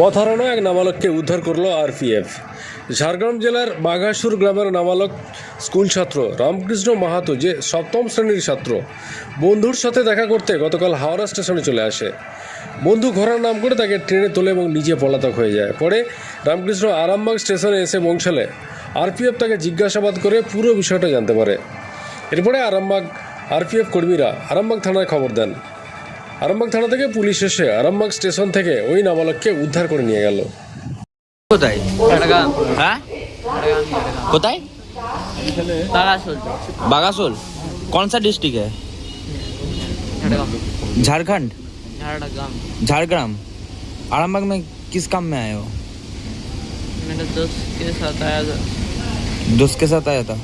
পথ হারানো এক নাবালককে উদ্ধার করল আরপিএফ। ঝাড়গ্রাম জেলার বাঘাসুর গ্রামের নাবালক স্কুল ছাত্র রামকৃষ্ণ মাহাতো যে সপ্তম শ্রেণির ছাত্র, বন্ধুর সাথে দেখা করতে গতকাল হাওড়া স্টেশনে চলে আসে। বন্ধু ঘোরার নাম করে তাকে ট্রেনে তোলে এবং নিজে পলাতক হয়ে যায়। পরে রামকৃষ্ণ আরামবাগ স্টেশনে এসে পৌঁছালে আরপিএফ তাকে জিজ্ঞাসাবাদ করে পুরো বিষয়টা জানতে পারে। এরপরে আরামবাগ আরপিএফ কর্মীরা আরামবাগ থানায় খবর দেন। আরামবাগ থানা থেকে পুলিশ এসে আরামবাগ স্টেশন থেকে ওই নাবালককে উদ্ধার করে নিয়ে গেল কোথায় ঝাড়গ্রাম হ্যাঁ ঝাড়গ্রাম কোথায় बागासुल बागासोल कौन सा डिस्ट्रिक्ट है झड़गाम झारखंड झाड़ग्राम झारग्राम आरामबाग में किस काम में आए हो मेरे दोस्त के साथ आया था दोस्त के साथ आया था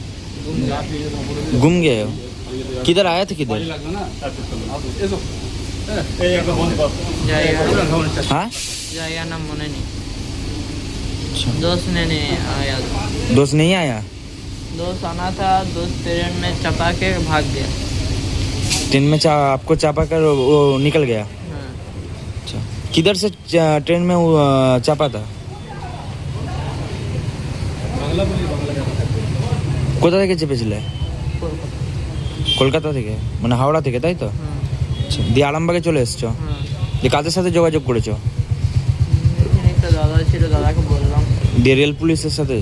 घूम गया गुम गए हो किधर आया था किधर जाएगा हाँ जाएगा ना मने नहीं दोस्त ने नहीं आया था दोस्त नहीं आया दोस्त आना था दोस्त ट्रेन में चपा के भाग गया ट्रेन में चा, आपको चापा कर वो- वो निकल गया हाँ अच्छा किधर से चा- ट्रेन में वो, अ, चापा था কোথা থেকে চেপেছিলে কলকাতা থেকে মানে হাওড়া থেকে তাই তো हाँ আচ্ছা দিয়ে আরামবাগে চলে এসছো। দিয়ে কাদের সাথে যোগাযোগ করেছ? একটা দাদা ছিল দাদাকে বললাম। দিয়ে রেল পুলিশের সাথে?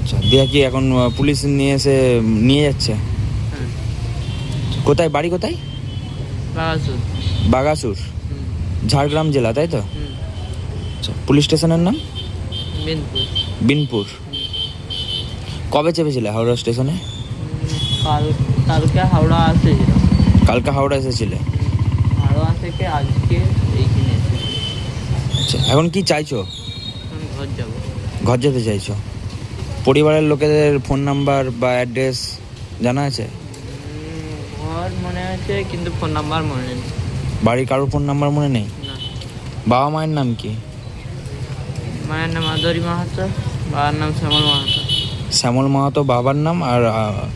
আচ্ছা দিয়ে কি এখন পুলিশ নিয়ে এসে নিয়ে যাচ্ছে? হ্যাঁ। কোথায় বাড়ি কোথায়? বাগাসুর। ঝাড়গ্রাম জেলা তাই তো? আচ্ছা পুলিশ স্টেশনের নাম? বিনপুর। বিনপুর। কবে চেপেছিলে হাওড়া স্টেশনে? কাল কালকে হাওড়া আসেছিল কালকে হাওড়া এসেছিলে? হাওড়া থেকে আজকে এইখানে আচ্ছা এখন কি চাইছো? ঘর যাব। ঘর যেতে চাইছো? পরিবারের লোকেদের ফোন নাম্বার বা অ্যাড্রেস জানা আছে? ঘর মনে আছে কিন্তু ফোন নাম্বার মনে নেই। বাড়ির কারোর ফোন নাম্বার মনে নেই? বাবা মায়ের নাম কি? মায়ের নাম আদরি মাহাতো বাবার নাম শ্যামল মাহাতো। শ্যামল মাহাতো বাবার নাম আর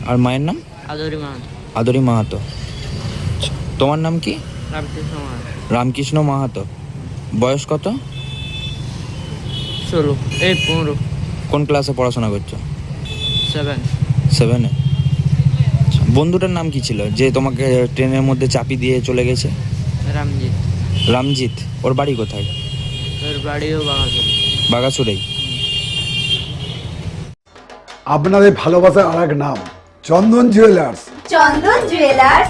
আর মায়ের নাম? আদরি মাহাতো। আদরি মাহাতো। তোমার নাম কি? রামকৃষ্ণ মাহাতো। বয়স কত? ষোলো। এই পনেরো। কোন ক্লাসে পড়াশোনা করছ? সেভেন সেভেনে বন্ধুটার নাম কি ছিল? যে তোমাকে ট্রেনের মধ্যে চাপি দিয়ে চলে গেছে? রামজিৎ। রামজিৎ। ওর বাড়ি কোথায়? তোর বাড়িও বাগাসুরেই আপনাদের ভালোবাসার আর এক নাম চন্দন জুয়েলার্স চন্দন জুয়েলার্স